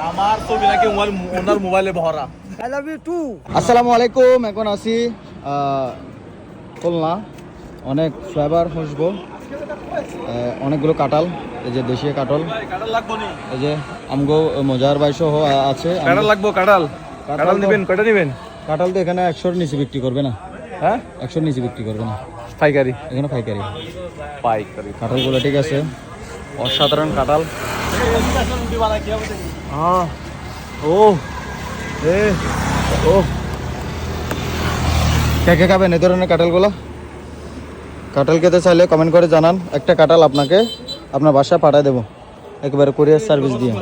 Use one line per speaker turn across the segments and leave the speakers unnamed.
আমার ছবি নাকি মোবাইল ওনার মোবাইলে ভরা।
আই লাভ ইউ টু
আসসালামু আলাইকুম এখন আছি খুলনা। অনেক ফ্লেভার খুঁজবো অনেকগুলো কাঁঠাল এই যে দেশীয় কাঁঠাল।
কাটাল লাগবো নি?
এই যে আমগো মজার বাইশো আছে। আম-
কাটাল লাগবো কাটাল কাটাল নিবেন কয়টা নিবেন?
তো এখানে একশোর নিচে বিক্রি করবে না।
হ্যাঁ?
একশোর নিচে বিক্রি করবে না।
পাইকারি।
এখানে পাইকারি।
পাইকারি।
কাঁঠালগুলো ঠিক আছে। অসাধারণ কাঁঠাল। ও এ ও। কে কে খাবেন এই ধরনের কাঁঠালগুলো? কাঁঠাল খেতে চাইলে কমেন্ট করে জানান। একটা কাঁঠাল আপনাকে আপনার বাসায় পাঠিয়ে দেবো। একেবারে কুরিয়ার সার্ভিস দিয়ে।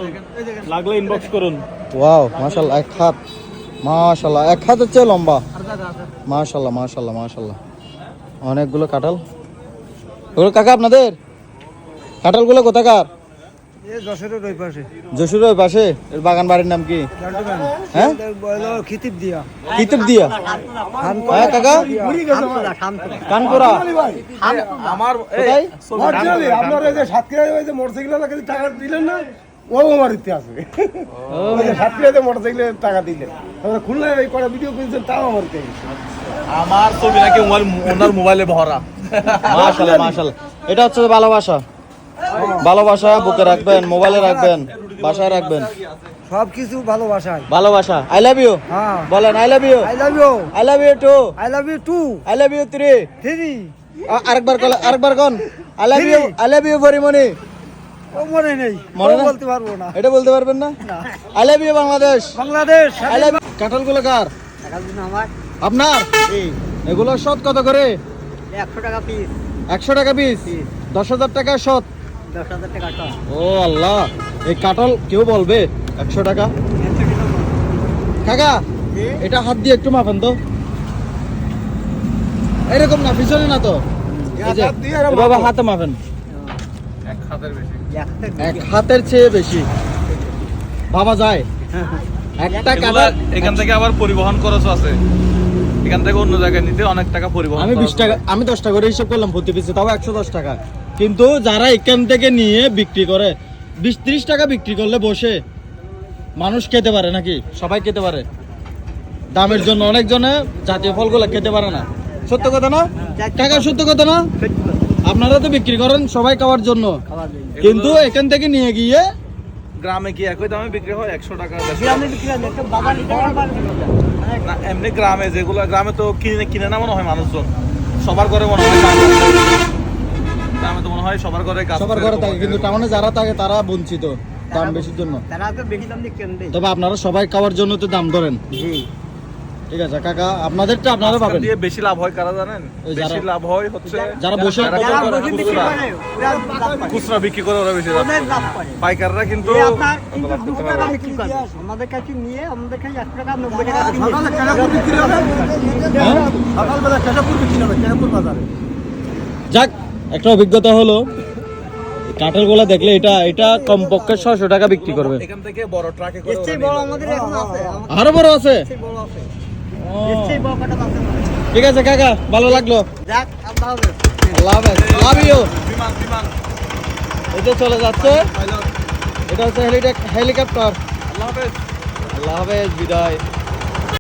লাগলে ইনবক্স করুন।
ওয়াও মাশাল্লাহ এক হাত। মাশাল্লাহ এক হাতের চেয়ে লম্বা। মাশাল্লাহ মাশাল্লাহ মাশাল্লাহ অনেকগুলো কাঁঠাল। ওগুলো কাকা আপনাদের? কাঁঠালগুলো কোথাকার?
যশোরের ওই পাশে।
যশোর ওই পাশে? এর বাগান বাড়ির নাম কি? হ্যাঁ?
খিতিব দিয়া।
কিতুব দিয়া? হ্যাঁ কাকা? কানপুরা?
আমার
কোথায়?
আপনার ওই যে সাতক্ষীরা ওই যে মোটরসাইকেল টাকা দিলেন না ও আমার ইতি আছে। ওই যে সাতক্ষীরাতে মোটরসাইকেলের টাকা দিলেন। খুলনায় কটা ভিডিও করেছেন তাও আমার
আমার ছবি নাকি ওনার মোবাইলে ভরা।
মাশাল্লাহ মাশাল্লাহ এটা হচ্ছে ভালোবাসা। ভালোবাসা বুকে রাখবেন মোবাইলে রাখবেন বাসায় রাখবেন
সব কিছু ভালোবাসায়
ভালোবাসা আই লাভ ইউ
হ্যাঁ
বলেন I love you
I love you
I love you two
I love you two
I love you three
three
আরেকবার কল আরেকবার কোন I love you I love you Porimoni
ও মনে নেই
মনে
বলতে পারব না
এটা বলতে পারবেন না I love you Bangladesh
Bangladesh
I love কাঁঠালগুলো কার
আমার
আপনার এগুলো শত কত করে
একশো টাকা পিস
একশো টাকা পিস দশ হাজার টাকা শত ও আল্লাহ এই কাঁঠাল কেউ বলবে? একশো টাকা? কাকা এটা হাত দিয়ে একটু মাপেন তো। এরকম না পিছনে না তো। যে,
হাত
মাপেন।
এক হাতের
চেয়ে বেশি। ভাবা যায়। একটা
এখান থেকে আবার পরিবহন খরচ আছে। এখান থেকে অন্য জায়গায় নিতে অনেক টাকা পরিবহন
আমি বিশ টাকা আমি দশ টাকা করে হিসাব করলাম প্রতি পিসে তাও একশো দশ টাকা। কিন্তু যারা এখান থেকে নিয়ে বিক্রি করে বিশ ত্রিশ টাকা বিক্রি করলে বসে মানুষ খেতে পারে নাকি? সবাই খেতে পারে। দামের জন্য অনেকজনে জাতীয় ফলগুলো খেতে পারে না। সত্য কথা না? টাকা সত্য কথা না? আপনারা তো বিক্রি করেন সবাই খাওয়ার জন্য। কিন্তু এখান থেকে নিয়ে গিয়ে
গ্রামে কি একই দামে বিক্রি হয়? একশো টাকা এমনি গ্রামে যেগুলো গ্রামে তো কিনে কিনে না মনে হয় মানুষজন। সবার ঘরে মনে হয় তো মনে হয় সবার ঘরে
সবার ঘরে থাকে কিন্তু টাউনে যারা থাকে তারা বঞ্চিত দাম বেশির জন্য।
তারা তো বেশি দাম দিয়ে কেন
তবে আপনারা সবাই খাওয়ার জন্য তো দাম ধরেন।
জি।
ঠিক আছে কাকা আপনাদেরটা আপনারা
মাঝখান
পাবেন।
দিয়ে বেশি লাভ হয় কারা জানেন? বেশি লাভ হয় হচ্ছে
যারা বসে-
খুচরা-
বিক্রি করে, ওরা
খুচরা বিক্রি করে ওরা বেশি লাভ
ওদের
পাইকাররা কিন্তু
আপনার করে। আমাদের কাছে নিয়ে আমাদের কাছে টাকা টাকা
কেশবপুর বিক্রি হবে।
হ্যাঁ?
সকালবেলা বিক্রি হবে বাজারে।
যাক একটা অভিজ্ঞতা হলো কাঠের গোলা দেখলে এটা এটা কমপক্ষে ছশো টাকা বিক্রি করবে।
এখান থেকে বড় ট্রাকে করে
এর চেয়ে
ওরা
বড় আমাদের এখন আছে।
আরও বড় আছে?
বড়।
ঠিক আছে কাকা ভালো লাগল।
যাক আল্লাহ হাফেজ।
আল্লাহ হাফেজ। লাভ ইউ
বিমান বিমান।
এই যে চলে যাচ্ছে এটা হচ্ছে হেলিকপ্টার।
আল্লাহ হাফেজ।
আল্লাহ হাফেজ বিদায়।